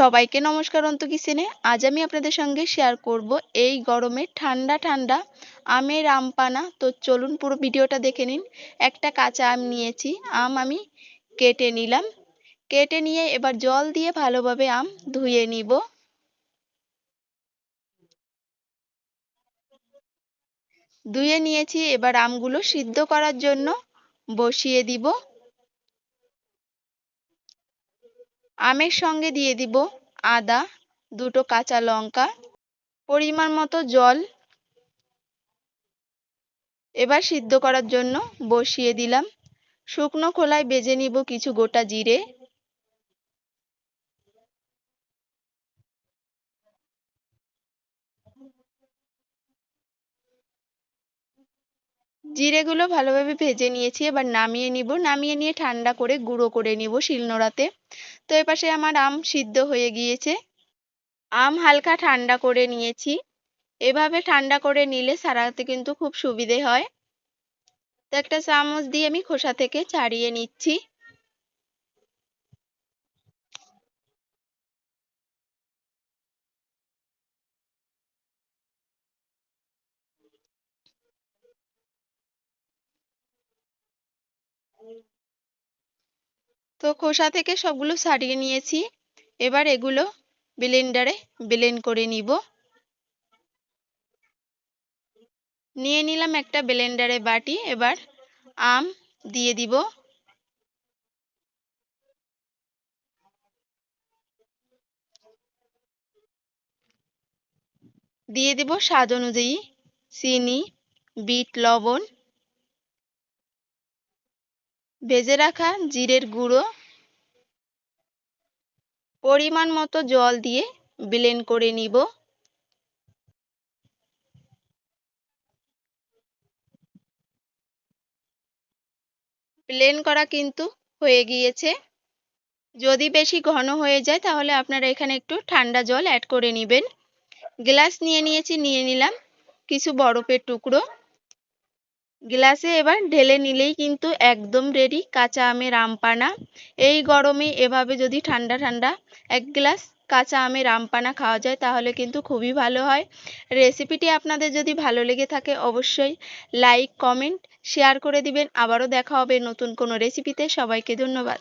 সবাইকে নমস্কার অন্ত কিচেনে আজ আমি আপনাদের সঙ্গে শেয়ার করব এই গরমে ঠান্ডা ঠান্ডা আমের আম পানা। তো চলুন পুরো ভিডিওটা দেখে নিন। একটা কাঁচা আম নিয়েছি, আম আমি কেটে নিলাম। কেটে নিয়ে এবার জল দিয়ে ভালোভাবে আম ধুয়ে নিব। ধুয়ে নিয়েছি, এবার আমগুলো সিদ্ধ করার জন্য বসিয়ে দিব। আমের সঙ্গে দিয়ে দিব আদা, দুটো কাঁচা লঙ্কা, পরিমাণ মতো জল। এবার সিদ্ধ করার জন্য বসিয়ে দিলাম। শুকনো খোলায় বেজে নিব কিছু গোটা জিরে। জিরেগুলো ভালোভাবে ভেজে নিয়েছি, এবার নামিয়ে নিব। নামিয়ে নিয়ে ঠান্ডা করে গুঁড়ো করে নিব শিলনোড়াতে। তো এপাশে আমার আম সিদ্ধ হয়ে গিয়েছে। আম হালকা ঠান্ডা করে নিয়েছি। এভাবে ঠান্ডা করে নিলে সারাতে কিন্তু খুব সুবিধে হয়। তো একটা চামচ দিয়ে আমি খোসা থেকে ছাড়িয়ে নিচ্ছি। তো খোসা থেকে সবগুলো ছাড়িয়ে নিয়েছি। এবার এগুলো ব্লেন্ডারে ব্লেন্ড করে নিব। নিয়ে নিলাম একটা ব্লেন্ডারে বাটি। এবার আম দিয়ে দিব। দিয়ে দেব স্বাদ অনুযায়ী চিনি, বিট, লবণ। ভেজে রাখা জিরের গুঁড়ো, পরিমাণ মতো জল দিয়ে ব্লেন্ড করে নিব। ব্লেন্ড করা কিন্তু হয়ে গিয়েছে। যদি বেশি ঘন হয়ে যায়, তাহলে আপনারা এখানে একটু ঠান্ডা জল অ্যাড করে নেবেন। গ্লাস নিয়ে নিয়েছি, নিয়ে নিলাম। কিছু বরফের টুকরো। গ্লাসে এবার ঢেলে নিলেই কিন্তু একদম রেডি কাঁচা আমের আমপানা। এই গরমে এভাবে যদি ঠান্ডা ঠান্ডা এক গ্লাস কাঁচা আমের আমপানা খাওয়া যায় তাহলে কিন্তু খুবই ভালো হয়। রেসিপিটি আপনাদের যদি ভালো লেগে থাকে অবশ্যই লাইক কমেন্ট শেয়ার করে দিবেন। আবারও দেখা হবে নতুন কোনো রেসিপিতে সবাইকে ধন্যবাদ।